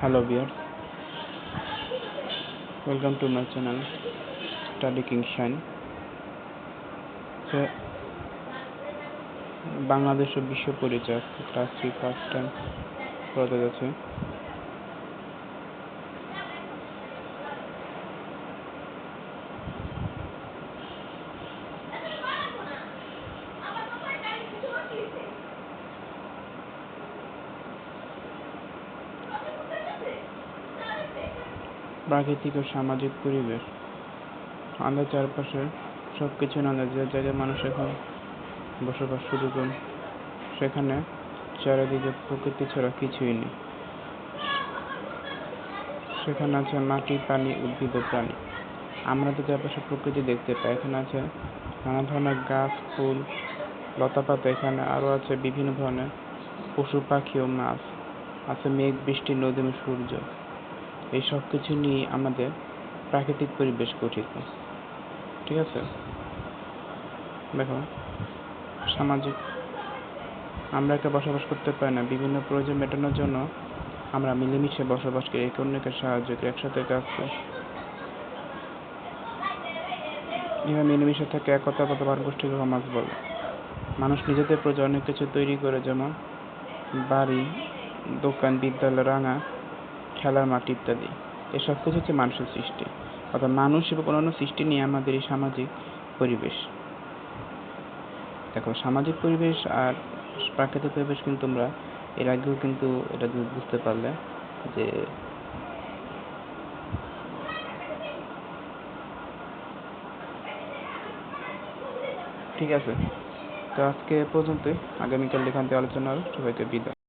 viewers welcome to my channel study king shine so Bangladesh ও বিশ্ব পরিচয় ক্লাস থ্রি ফার্স্ট টাইম পড়াতে যাচ্ছে প্রাকৃতিক ও সামাজিক পরিবেশ। আমাদের চারপাশে সব কিছু না যে জায়গায় মানুষ এখন বসবাস শুরু করে সেখানে চারিদিকে প্রকৃতি ছাড়া কিছুই নেই। সেখানে আছে মাটি, পানি, উদ্ভিদ ও প্রাণী। আমরা তো চারপাশে প্রকৃতি দেখতে পাই। এখানে আছে নানা ধরনের গাছ, ফুল লতাপাতা এখানে আরও আছে বিভিন্ন ধরনের পশু পাখি ও মাছ। আছে মেঘ, বৃষ্টি, নদী, সূর্য। এই সব কিছু নিয়ে আমাদের প্রাকৃতিক পরিবেশ গঠিত। ঠিক আছে? দেখো, সামাজিক, আমরা একা বসবাস করতে পারি না। বিভিন্ন প্রয়োজন মেটানোর জন্য আমরা মিলেমিশে বসবাস করি, একে অন্যকে সাহায্য করি, একসাথে কাজ করি। এভাবে মিলেমিশে থাকে, একতা প্রতিবার গোষ্ঠীকে সমাজ বলে। মানুষ নিজেদের প্রয়োজন অনেক কিছু তৈরি করে, যেমন বাড়ি, দোকান, বিদ্যালয়, রাঙা। খেলার মাঠ ইত্যাদি। এসব কিছু হচ্ছে মানুষের সৃষ্টি। অর্থাৎ মানুষ এবং অন্যান্য সৃষ্টি নিয়ে আমাদের এই সামাজিক পরিবেশ। দেখো, সামাজিক পরিবেশ আর প্রাকৃতিক পরিবেশ কিন্তু তোমরা এর আগেও কিন্তু এটা বুঝতে পারলে যে ঠিক আছে। তো আজকে পর্যন্তই। আগামীকাল এখান থেকে আলোচনা হবে। সবাইকে বিদায়।